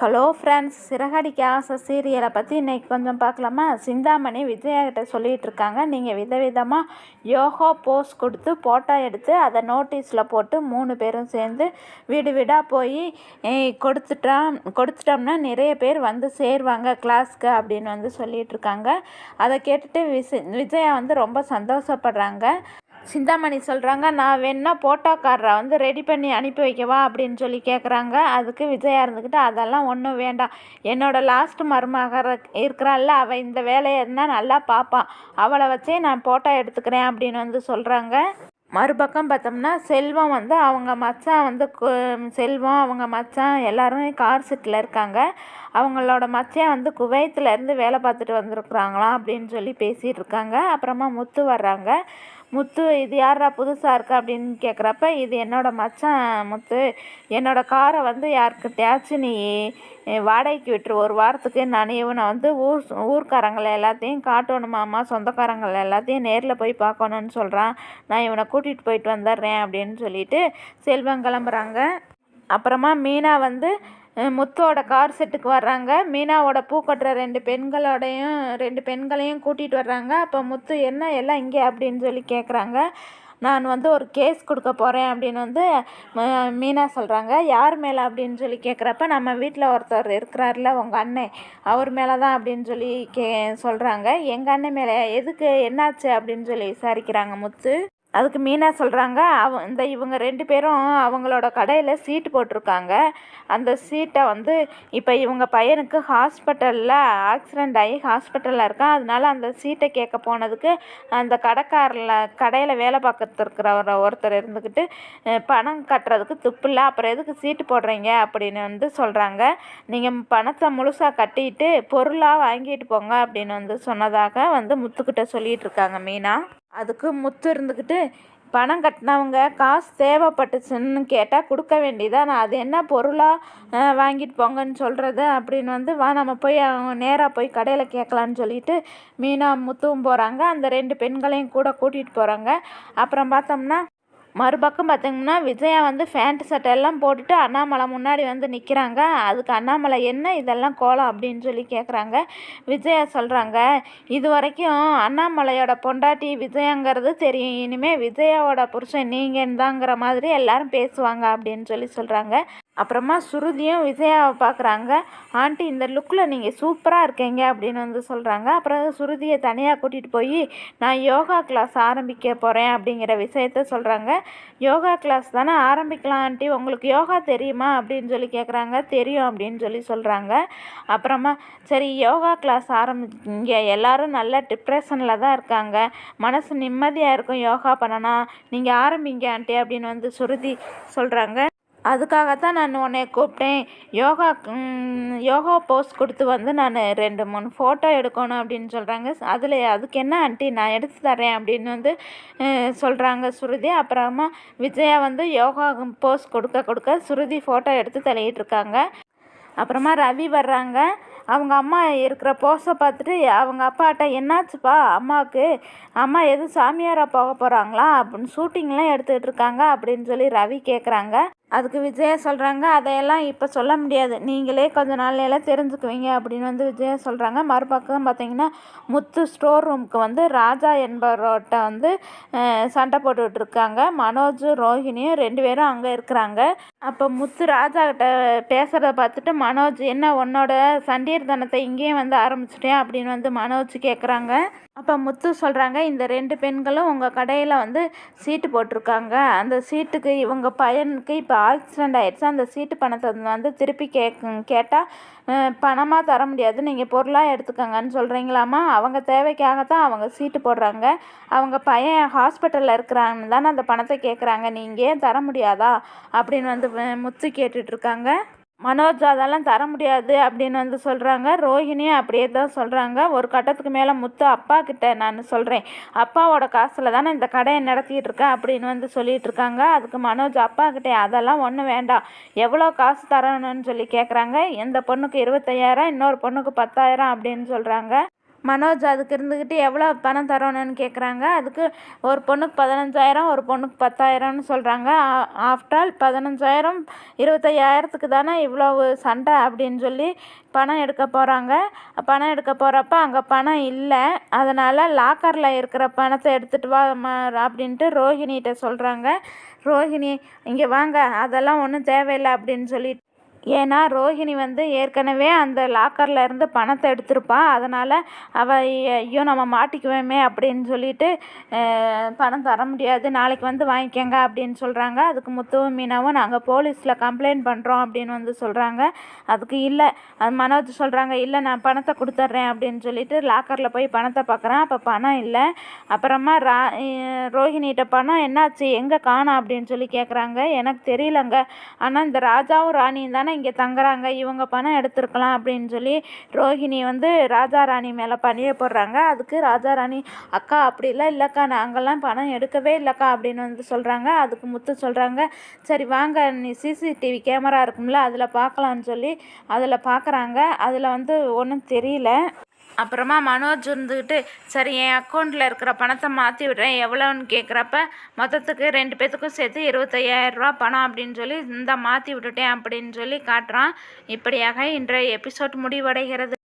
Hello friends Siragadikka ஆசை சீரியலை பற்றி இன்றைக்கி கொஞ்சம் பார்க்கலாமா? சிந்தாமணி விஜயாகிட்ட சொல்லிகிட்டு இருக்காங்க. நீங்கள் விதவிதமாக யோகா போஸ் கொடுத்து ஃபோட்டோ எடுத்து அதை நோட்டீஸில் போட்டு மூணு பேரும் சேர்ந்து வீடு வீடாக போய் கொடுத்துட்டா கொடுத்துட்டோம்னா நிறைய பேர் வந்து சேருவாங்க கிளாஸ்க்கு அப்படின்னு வந்து சொல்லிகிட்டு இருக்காங்க. அதை கேட்டுட்டு விச விஜயா வந்து ரொம்ப சந்தோஷப்படுறாங்க. சிந்தாமணி சொல்கிறாங்க நான் வேணா போட்டோக்காரரை வந்து ரெடி பண்ணி அனுப்பி வைக்கவா? அப்படின்னு சொல்லி கேட்குறாங்க அதுக்கு விஜயா இருந்துக்கிட்டு அதெல்லாம் ஒன்றும் வேண்டாம். என்னோடய லாஸ்ட் மருமக இருக்கிறாள்ல அவள் இந்த வேலையை இருந்தால் நல்லா பார்ப்பான் அவளை வச்சே நான் ஃபோட்டோ எடுத்துக்கிறேன் அப்படின்னு வந்து சொல்கிறாங்க மறுபக்கம் பார்த்தோம்னா செல்வம் வந்து அவங்க மச்சான் வந்து செல்வம் அவங்க மச்சான் எல்லோரும் கார் செட்டில் இருக்காங்க. அவங்களோட மச்சான் வந்து குவைத்துலேருந்து வேலை பார்த்துட்டு வந்திருக்குறாங்களாம் அப்படின்னு சொல்லி பேசிகிட்டு இருக்காங்க அப்புறமா முத்து வர்றாங்க. முத்து இது யாரா புதுசாக இருக்கா? அப்படின்னு கேட்குறப்ப இது என்னோடய மச்சான் முத்து. என்னோடய காரை வந்து யாருக்கிட்டையாச்சும் நீ வாடகைக்கு விட்டுரு. ஒரு வாரத்துக்கு நான் இவனை வந்து ஊர் ஊர்க்காரங்களை எல்லாத்தையும் காட்டணுமாம்மா சொந்தக்காரங்களை எல்லாத்தையும் நேரில் போய் பார்க்கணுன்னு சொல்கிறான் நான் இவனை கூட்டிகிட்டு போயிட்டு வந்துடுறேன் அப்படின்னு சொல்லிட்டு செல்வம் கிளம்புறாங்க. அப்புறமா மீனா வந்து முத்தோட கார் செட்டுக்கு வர்றாங்க. மீனாவோட பூ கட்டுற ரெண்டு பெண்களோடையும் ரெண்டு பெண்களையும் கூட்டிகிட்டு வர்றாங்க. அப்போ முத்து என்ன எல்லாம் இங்கே? அப்படின்னு சொல்லி கேட்குறாங்க நான் வந்து ஒரு கேஸ் கொடுக்க போகிறேன் அப்படின்னு வந்து மீனா சொல்கிறாங்க யார் மேலே? அப்படின்னு சொல்லி கேட்குறப்ப நம்ம வீட்டில் ஒருத்தர் இருக்கிறார்ல உங்கள் அண்ணன் அவர் மேலே தான் அப்படின்னு சொல்லி கே சொல்கிறாங்க எங்கள் அண்ணன் மேலே எதுக்கு? என்னாச்சு? அப்படின்னு சொல்லி விசாரிக்கிறாங்க முத்து. அதுக்கு மீனா சொல்கிறாங்க அவ இந்த இவங்க ரெண்டு பேரும் அவங்களோட கடையில் சீட்டு போட்டிருக்காங்க. அந்த சீட்டை வந்து இப்போ இவங்க பையனுக்கு ஹாஸ்பிட்டலில் ஆக்சிடெண்ட் ஆகி ஹாஸ்பிட்டலில் இருக்கான். அதனால அந்த சீட்டை கேட்க போனதுக்கு அந்த கடைக்காரில் கடையில் வேலை பார்க்கறது இருக்கிற ஒருத்தர் இருந்துக்கிட்டு பணம் கட்டுறதுக்கு துப்பு இல்லை அப்புறம் எதுக்கு சீட்டு போடுறீங்க? அப்படின்னு வந்து சொல்கிறாங்க நீங்கள் பணத்தை முழுசாக கட்டிட்டு பொருளாக வாங்கிட்டு போங்க அப்படின்னு வந்து சொன்னதாக வந்து முத்துக்கிட்ட சொல்லிகிட்டு இருக்காங்க மீனா. அதுக்கு முத்து இருந்துக்கிட்டு பணம் கட்டினவங்க காசு தேவைப்பட்டுச்சுன்னு கேட்டால் கொடுக்க வேண்டியதான் அது என்ன பொருளாக வாங்கிட்டு போங்கன்னு சொல்கிறது அப்படின்னு வந்து வா நம்ம போய் அவங்க நேராக போய் கடையில் கேட்கலான்னு சொல்லிட்டு மீனா முத்துவும் போகிறாங்க அந்த ரெண்டு பெண்களையும் கூட கூட்டிகிட்டு போகிறாங்க அப்புறம் பார்த்தோம்னா மறுபக்கம் பார்த்திங்கன்னா விஜயா வந்து ஃபேண்ட் சட்டை எல்லாம் போட்டுட்டு அண்ணாமலை முன்னாடி வந்து நிற்கிறாங்க அதுக்கு அண்ணாமலை என்ன இதெல்லாம் கோலம்? அப்படின்னு சொல்லி கேட்குறாங்க விஜயா சொல்கிறாங்க இது வரைக்கும் அண்ணாமலையோட பொண்டாட்டி விஜயாங்கிறது தெரியும். இனிமேல் விஜயாவோட புருஷன் நீங்கள் தாங்கிற மாதிரி எல்லாரும் பேசுவாங்க. அப்படின்னு சொல்லி சொல்கிறாங்க அப்புறமா சுருதியும் விஜயாவை பார்க்குறாங்க. ஆண்டி இந்த லுக்கில் நீங்கள் சூப்பராக இருக்கீங்க அப்படின்னு வந்து சொல்கிறாங்க அப்புறம் சுருதியை தனியாக கூட்டிகிட்டு போய் நான் யோகா கிளாஸ் ஆரம்பிக்க போகிறேன் அப்படிங்கிற விஷயத்த சொல்கிறாங்க யோகா கிளாஸ் தானே ஆரம்பிக்கலாம் ஆண்டி. உங்களுக்கு யோகா தெரியுமா? அப்படின்னு சொல்லி கேட்குறாங்க தெரியும் அப்படின்னு சொல்லி சொல்கிறாங்க அப்புறமா சரி யோகா கிளாஸ் ஆரம்பிங்க எல்லோரும் நல்ல டிப்ரெஷனில் தான் இருக்காங்க. மனசு நிம்மதியாக இருக்கும் யோகா பண்ணனா. நீங்கள் ஆரம்பிங்க ஆண்டி அப்படின்னு வந்து சுருதி சொல்கிறாங்க அதுக்காகத்தான் நான் உன்னை கூப்பிட்டேன். யோகா யோகா போஸ் கொடுத்து வந்து நான் ரெண்டு மூணு ஃபோட்டோ எடுக்கணும் அப்படின்னு சொல்கிறாங்க அதில் அதுக்கு என்ன ஆண்டி நான் எடுத்து தரேன் அப்படின்னு வந்து சொல்கிறாங்க சுருதி. அப்புறமா விஜயா வந்து யோகா போஸ் கொடுக்க கொடுக்க சுருதி ஃபோட்டோ எடுத்து தள்ளிகிட்டு இருக்காங்க. அப்புறமா ரவி வர்றாங்க. அவங்க அம்மா இருக்கிற போஸை பார்த்துட்டு அவங்க அப்பாட்ட என்னாச்சுப்பா அம்மாவுக்கு? அம்மா எதுவும் சாமியாராக போக போகிறாங்களா அப்படின்னு ஷூட்டிங்லாம் எடுத்துக்கிட்டு இருக்காங்க அப்படின்னு சொல்லி ரவி கேட்குறாங்க அதுக்கு விஜயா சொல்கிறாங்க அதையெல்லாம் இப்போ சொல்ல முடியாது. நீங்களே கொஞ்ச நாள்லாம் தெரிஞ்சுக்குவீங்க அப்படின்னு வந்து விஜயா சொல்கிறாங்க மறுபக்கம் பார்த்தீங்கன்னா முத்து ஸ்டோர் ரூமுக்கு வந்து ராஜா என்பவரோட்ட வந்து சண்டை போட்டுக்கிட்டு இருக்காங்க மனோஜ் ரோஹிணியும் ரெண்டு பேரும் அங்கே இருக்கிறாங்க. அப்போ முத்து ராஜா கிட்ட பேசுகிறத பார்த்துட்டு மனோஜ் என்ன உன்னோட சண்டீர்தனத்தை இங்கேயே வந்து ஆரம்பிச்சிட்டேன் அப்படின்னு வந்து மனோஜ் கேட்குறாங்க அப்போ முத்து சொல்கிறாங்க இந்த ரெண்டு பெண்களும் உங்கள் கடையில் வந்து சீட்டு போட்டிருக்காங்க. அந்த சீட்டுக்கு இவங்க பையனுக்கு இப்போ ஆக்சிடெண்ட் ஆகிடுச்சு அந்த சீட்டு பணத்தை வந்து திருப்பி கேக் கேட்டால் பணமாக தர முடியாது. நீங்கள் பொருளாக எடுத்துக்கோங்கன்னு சொல்கிறீங்களாமா அவங்க தேவைக்காக தான் அவங்க சீட்டு போடுறாங்க. அவங்க பையன் ஹாஸ்பிட்டலில் இருக்கிறாங்கன்னு தானே அந்த பணத்தை கேட்குறாங்க நீங்கள் ஏன் தர முடியாதா? அப்படின்னு வந்து முத்து கேட்டுட்ருக்காங்க மனோஜ் அதெல்லாம் தர முடியாது அப்படின்னு வந்து சொல்கிறாங்க ரோஹிணியும் அப்படியே தான் சொல்கிறாங்க ஒரு கட்டத்துக்கு மேலே முத்து அப்பா கிட்ட நான் சொல்கிறேன் அப்பாவோட காசில் தானே இந்த கடையை நடத்திட்டுருக்கேன் அப்படின்னு வந்து சொல்லிட்டு இருக்காங்க. அதுக்கு மனோஜ் அப்பா கிட்டே அதெல்லாம் ஒன்றும் வேண்டாம். எவ்வளோ காசு தரணும்னு சொல்லி கேட்குறாங்க இந்த பொண்ணுக்கு இருபத்தையாயிரம் இன்னொரு பொண்ணுக்கு பத்தாயிரம் அப்படின்னு சொல்கிறாங்க மனோஜ் அதுக்கு இருந்துக்கிட்டு எவ்வளோ பணம் தரணும்னு கேட்குறாங்க அதுக்கு ஒரு பொண்ணுக்கு பதினஞ்சாயிரம் ஒரு பொண்ணுக்கு பத்தாயிரம்னு சொல்கிறாங்க ஆஃப்டர் ஆல் பதினஞ்சாயிரம் இருபத்தையாயிரத்துக்கு தானே இவ்வளோ சண்டை அப்படின்னு சொல்லி பணம் எடுக்க போகிறாங்க பணம் எடுக்க போகிறப்ப அங்கே பணம் இல்லை. அதனால் லாக்கரில் இருக்கிற பணத்தை எடுத்துகிட்டு வா அப்படின்ட்டு ரோஹிணிகிட்ட சொல்கிறாங்க ரோஹிணி இங்கே வாங்க அதெல்லாம் ஒன்றும் தேவையில்லை அப்படின்னு சொல்லிட்டு ஏன்னா ரோஹிணி வந்து ஏற்கனவே அந்த லாக்கரில் இருந்து பணத்தை எடுத்திருப்பா. அதனால் அவள் ஐயோ நம்ம மாட்டிக்குவேமே அப்படின்னு சொல்லிட்டு பணம் தர முடியாது. நாளைக்கு வந்து வாங்கிக்கோங்க அப்படின்னு சொல்கிறாங்க அதுக்கு முத்துவும் மீனாவும் நாங்கள் போலீஸில் கம்ப்ளைண்ட் பண்ணுறோம் அப்படின்னு வந்து சொல்கிறாங்க அதுக்கு இல்லை. அது மனோஜ் சொல்கிறாங்க இல்லை நான் பணத்தை கொடுத்துட்றேன் அப்படின்னு சொல்லிட்டு லாக்கரில் போய் பணத்தை பார்க்குறேன் அப்போ பணம் இல்லை. அப்புறமா ரா ரோஹிணிகிட்ட பணம் என்னாச்சு? எங்கே காணும்? அப்படின்னு சொல்லி கேட்குறாங்க எனக்கு தெரியலங்க. ஆனால் இந்த ராஜாவும் ராணியும் தானே இங்கே தங்குறாங்க இவங்க பணம் எடுத்துருக்கலாம் அப்படின்னு சொல்லி ரோஹிணி வந்து ராஜா ராணி மேலே பணிய போடுறாங்க. அதுக்கு ராஜா ராணி அக்கா அப்படிலாம் இல்லைக்கா நாங்கள்லாம் பணம் எடுக்கவே இல்லைக்கா அப்படின்னு வந்து சொல்கிறாங்க அதுக்கு முத்து சொல்கிறாங்க சரி வாங்க நீ சிசிடிவி கேமரா இருக்கும்ல அதில் பார்க்கலான்னு சொல்லி அதில் பார்க்குறாங்க. அதில் வந்து ஒன்றும் தெரியல. அப்புறமா மனோஜ் இருந்துக்கிட்டு சரி என் அக்கௌண்ட்டில் இருக்கிற பணத்தை மாற்றி விடுறேன். எவ்வளோன்னு கேட்குறப்ப மொத்தத்துக்கு ரெண்டு பேத்துக்கும் சேர்த்து இருபத்தையாயிரரூபா பணம் அப்படின்னு சொல்லி இந்த மாற்றி விட்டுட்டேன் அப்படின்னு சொல்லி காட்டுறான். இப்படியாக இன்றைய எபிசோட் முடிவடைகிறது.